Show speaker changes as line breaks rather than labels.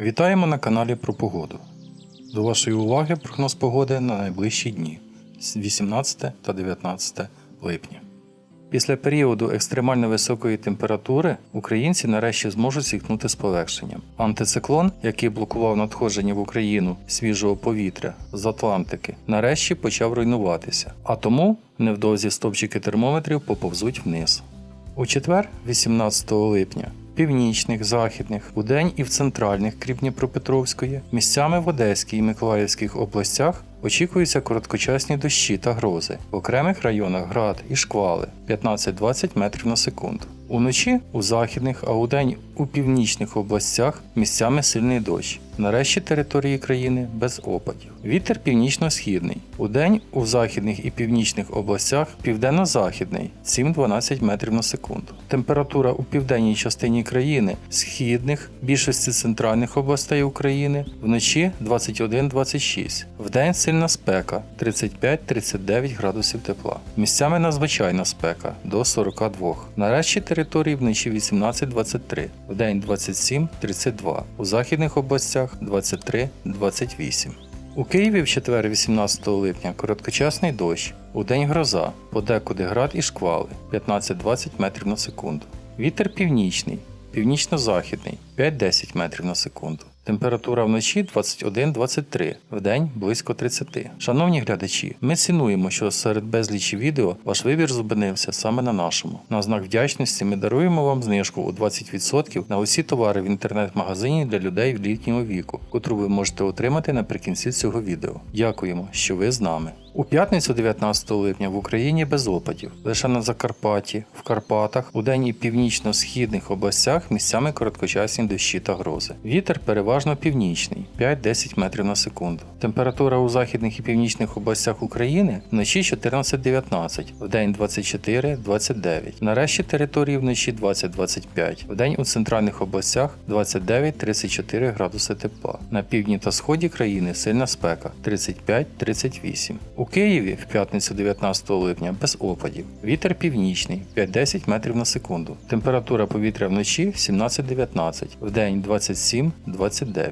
Вітаємо на каналі про погоду. До вашої уваги прогноз погоди на найближчі дні з 18 та 19 липня. Після періоду екстремально високої температури українці нарешті зможуть зіткнути з полегшенням. Антициклон, який блокував надходження в Україну свіжого повітря з Атлантики, нарешті почав руйнуватися, а тому невдовзі стовпчики термометрів поповзуть вниз. У четвер, 18 липня, північних, західних, у день і в центральних крім Дніпропетровської, місцями в Одеській і Миколаївських областях очікуються короткочасні дощі та грози. В окремих районах град і шквали 15-20 метрів на секунду. Уночі у західних, а у день у північних областях місцями сильний дощ. Нарешті території країни без опадів. Вітер північно-східний. У день у західних і північних областях південно-західний 7-12 метрів на секунду. Температура у південній частині країни, східних, більшості центральних областей України вночі 21-26. Вдень сильна спека 35-39 градусів тепла. Місцями надзвичайна спека до 42. Нарешті території вночі 18-23, вдень 27-32. У західних областях 23-28. У Києві в четвер, 18 липня, короткочасний дощ. У день гроза, подекуди град і шквали 15-20 метрів на секунду. Вітер північний, північно-західний 5-10 метрів на секунду. Температура вночі 21-23, вдень близько 30. Шановні глядачі, ми цінуємо, що серед безлічі відео ваш вибір зупинився саме на нашому. На знак вдячності ми даруємо вам знижку у 20% на усі товари в інтернет-магазині для людей в літнього віку, котру ви можете отримати наприкінці цього відео. Дякуємо, що ви з нами. У п'ятницю 19 липня в Україні без опадів. Лише на Закарпатті, в Карпатах, у день і північно-східних областях місцями короткочасні дощі та грози. Вітер переважно північний 5-10 метрів на секунду. Температура у західних і північних областях України вночі 14-19, вдень 24-29. Нарешті території вночі 20-25, вдень у центральних областях 29-34 градуси тепла. На півдні та сході країни сильна спека 35-38. Києві в п'ятницю 19 липня без опадів. Вітер північний 5-10 метрів на секунду. Температура повітря вночі 17-19, вдень 27-29.